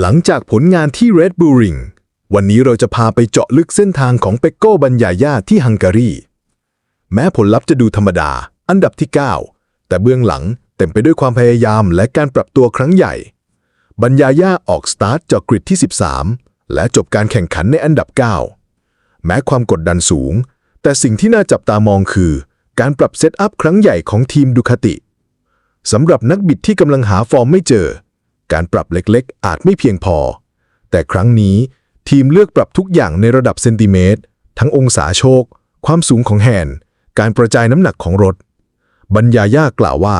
หลังจากผลงานที่ Red Bull Ring วันนี้เราจะพาไปเจาะลึกเส้นทางของเปกโก้บัญญาญาที่ฮังการี แม้ผลลัพธ์จะดูธรรมดา อันดับที่ 9 แต่เบื้องหลังเต็มไปด้วยความพยายามและการปรับตัวครั้งใหญ่ บัญญาญาออกสตาร์ทจากกริดที่ 13 และจบการแข่งขันในอันดับ 9 แม้ความกดดันสูง แต่สิ่งที่น่าจับตามองคือ การปรับเซตอัพครั้งใหญ่ของทีมดูคาติสำหรับนักบิดที่กำลังหาฟอร์มไม่เจอ การปรับเล็กๆ อาจไม่เพียงพอ แต่ครั้งนี้ทีมเลือกปรับทุกอย่างในระดับเซนติเมตร ทั้งองศาโชค ความสูงของแฮนด์การประจายน้ำหนักของรถ บรรยายากล่าวว่า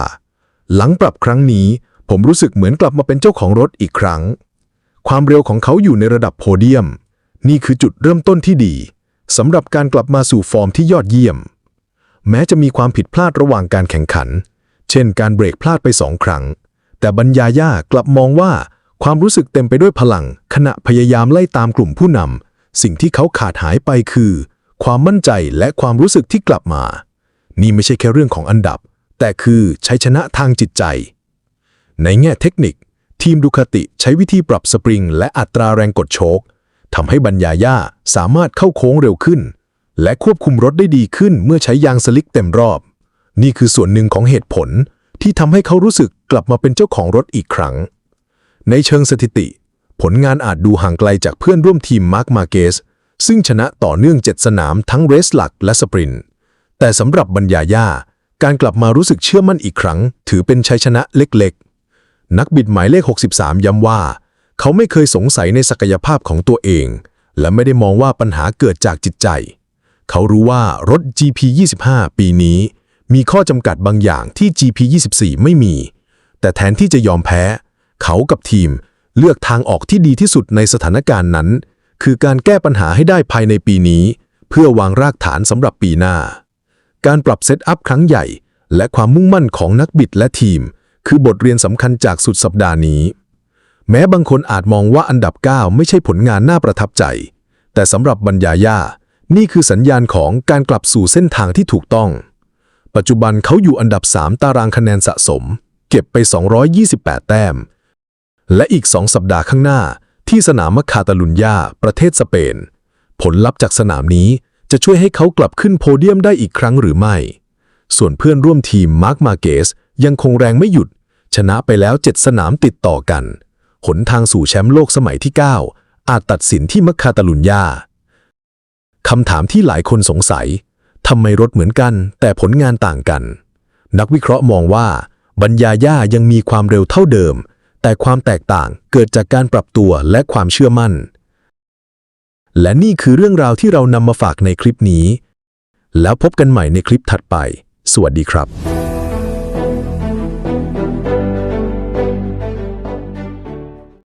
หลังปรับครั้งนี้ ผมรู้สึกเหมือนกลับมาเป็นเจ้าของรถอีกครั้ง ความเร็วของเขาอยู่ในระดับโพเดียม นี่คือจุดเริ่มต้นที่ดีสำหรับการกลับมาสู่ฟอร์มที่ยอดเยี่ยม แม้จะมีความผิดพลาดระหว่างการแข่งขัน เช่นการเบรกพลาดไปสองครั้ง แต่บรรยาย่ากลับมองว่า ความรู้สึกเต็มไปด้วยพลัง ขณะพยายามไล่ตามกลุ่มผู้นำสิ่งที่เขาขาดหายไปคือ ความมั่นใจและความรู้สึกที่กลับมา นี่ไม่ใช่แค่เรื่องของอันดับ แต่คือชัยชนะทางจิตใจ ในแง่เทคนิค ทีมดูคาติใช้วิธีปรับสปริง และอัตราแรงกดโชคทำให้บรรยาย่าสามารถเข้าโค้งเร็วขึ้น และควบคุมรถได้ดีขึ้นเมื่อใช้ยางสลิกเต็มรอบ นี่คือส่วนหนึ่งของเหตุผล ที่ทำให้เขารู้สึกกลับมาเป็นเจ้าของรถอีกครั้ง ในเชิงสถิติ ผลงานอาจดูห่างไกลจากเพื่อนร่วมทีมมาร์คมาเกสซึ่งชนะต่อเนื่อง7สนามทั้งเรสหลักและสปรินต์แต่สำหรับบรรยาย่า การกลับมารู้สึกเชื่อมั่นอีกครั้ง ถือเป็นชัยชนะเล็กๆ นักบิดหมายเลข 63 ย้ำว่า เขาไม่เคยสงสัยในศักยภาพของตัวเอง และไม่ได้มองว่าปัญหาเกิดจากจิตใจ เขารู้ว่ารถ GP25 ปีนี้ มีข้อจำกัดบางอย่างที่ GP24 ไม่มี แต่แทนที่จะยอมแพ้ เขากับทีมเลือกทางออกที่ดีที่สุดในสถานการณ์นั้น คือการแก้ปัญหาให้ได้ภายในปีนี้ เพื่อวางรากฐานสำหรับปีหน้า การปรับเซตอัพครั้งใหญ่ และความมุ่งมั่นของนักบิดและทีม คือบทเรียนสำคัญจากสุดสัปดาห์นี้ แม้บางคนอาจมองว่าอันดับ 9 ไม่ใช่ผลงานน่าประทับใจ แต่สำหรับบรรยาย่านี่คือสัญญาณของการกลับสู่เส้นทางที่ถูกต้อง ปัจจุบันเขาอยู่อันดับ 3 ตารางคะแนนสะสม เก็บไป 228 แต้ม และอีก 2 สัปดาห์ข้างหน้า ที่สนามมคาตาลุญญา ประเทศสเปน ผลลัพธ์จากสนามนี้จะช่วยให้เขากลับขึ้นโพเดียมได้อีกครั้งหรือไม่ ส่วนเพื่อนร่วมทีมมาร์คมาเกสยังคงแรงไม่หยุด ชนะไปแล้ว 7 สนามติดต่อกัน หนทางสู่แชมป์โลกสมัยที่ 9 อาจตัดสินที่มัคคาตาลุญญาคำถามที่หลายคนสงสัย ทำไมรถเหมือนกัน แต่ผลงานต่างกัน นักวิเคราะห์มองว่า บรรยาย่ายังมีความเร็วเท่าเดิม แต่ความแตกต่างเกิดจากการปรับตัวและความเชื่อมั่น และนี่คือเรื่องราวที่เรานำมาฝากในคลิปนี้ แล้วพบกันใหม่ในคลิปถัดไป สวัสดีครับ